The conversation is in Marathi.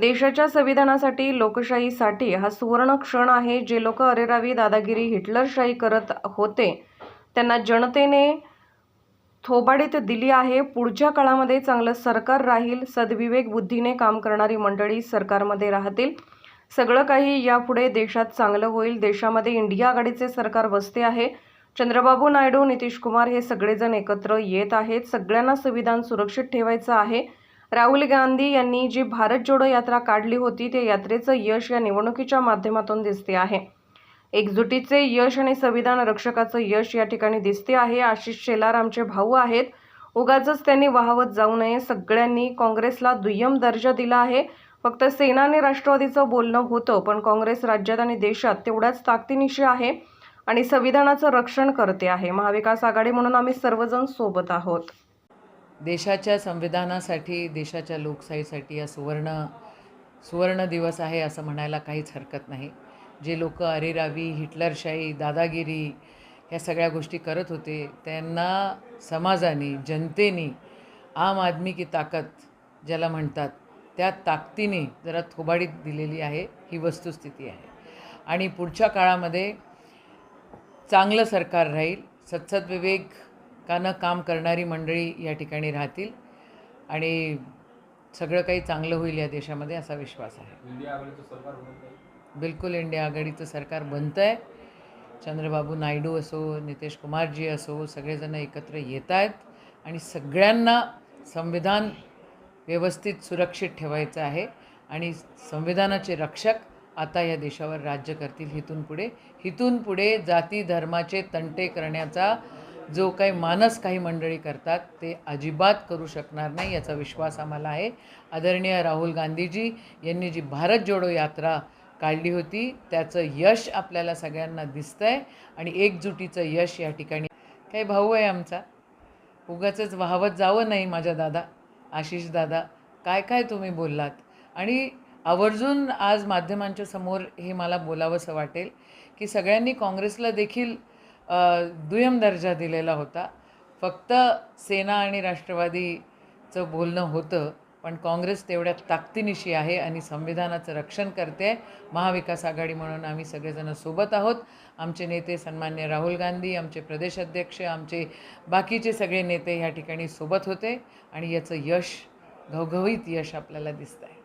देशाच्या संविधानासाठी लोकशाहीसाठी हा सुवर्ण क्षण आहे जे लोक अरेरावी दादागिरी हिटलरशाही करत होते. त्यांना जनतेने थोबाडीत दिली आहे. पुढच्या काळामध्ये चांगलं सरकार राहील सद्विवेक बुद्धीने काम करणारी मंडळी सरकारमध्ये राहतील. सगळं काही यापुढे देशात चांगलं होईल. देशामध्ये इंडिया आघाडीचे सरकार बसते आहे. चंद्रबाबू नायडू नितीश कुमार हे सगळेजण एकत्र येत आहेत. सगळ्यांना संविधान सुरक्षित ठेवायचं आहे. राहुल गांधी यांनी जी भारत जोडो यात्रा काढली होती त्या यात्रेचं यश या निवडणुकीच्या माध्यमातून दिसते आहे. एकजुटीचे यश आणि संविधान रक्षकाचं यश या ठिकाणी दिसते आहे. आशिष शेलार आमचे भाऊ आहेत. उगाचच त्यांनी वाहवत जाऊ नये. सगळ्यांनी काँग्रेसला दुय्यम दर्जा दिला आहे. फक्त सेना आणि राष्ट्रवादीचं बोलणं होतं पण काँग्रेस राज्यात आणि देशात तेवढ्याच ताकदीनिशी आहे आणि संविधानाचं रक्षण करते आहे. महाविकास आघाडी म्हणून आम्ही सर्वजण सोबत आहोत. देशाच्या संविधानासाठी देशाच्या लोकशाहीसाठी हा सुवर्ण सुवर्ण दिवस आहे असं म्हणायला काहीच हरकत नाही. जे लोक अरेरावी हिटलरशाही दादागिरी ह्या सगळ्या गोष्टी करत होते त्यांना समाजाने जनतेने आम आदमी की ताकद ज्याला म्हणतात त्या ताकदीने जरा थोबाडीत दिलेली आहे ही वस्तुस्थिती आहे. आणि पुढच्या काळामध्ये चांगलं सरकार राहील सत्सद विवेक विवेकानं काम करणारी मंडळी या ठिकाणी राहतील आणि सगळं काही चांगलं होईल या देशामध्ये असा विश्वास आहे. बिलकुल इंडिया आघाडीचं सरकार बनतं आहे चंद्रबाबू नायडू असो नितीश कुमारजी असो सगळेजण एकत्र येत आहेत आणि सगळ्यांना संविधान व्यवस्थित सुरक्षित ठेवायचं आहे आणि संविधानाचे रक्षक आता या देशावर राज्य करतील हिथून पुढे. हिथून पुढे जाती धर्माचे तंटे करण्याचा जो काही मानस काही मंडळी करतात ते अजिबात करू शकणार नाही याचा विश्वास आम्हाला आहे. आदरणीय राहुल गांधीजी यांनी जी भारत जोडो यात्रा काढली होती त्याचं यश आपल्याला सगळ्यांना दिसतं आहे आणि एकजुटीचं यश या ठिकाणी. काही भाऊ आहे आमचा. उगाचंच वाहवत जावं नाही माझ्या दादा आशिष दादा. काय काय तुम्ही बोललात? आणि आवर्जून आज माध्यमांच्या समोर हे मला बोलावंसं वाटेल की सगळ्यांनी काँग्रेसला देखील दुय्यम दर्जा दिलेला होता. फक्त सेना आणि राष्ट्रवादीचं बोलणं होतं पण काँग्रेस तेवढ्या ताकदीनिशी आहे आणि संविधानाचं रक्षण करते. महाविकास आघाडी म्हणून आम्ही सगळेजण सोबत आहोत. आमचे नेते सन्मान्य राहुल गांधी आमचे प्रदेशाध्यक्ष आमचे बाकीचे सगळे नेते ह्या ठिकाणी सोबत होते आणि याचं यश घवघवीत यश आपल्याला दिसतं आहे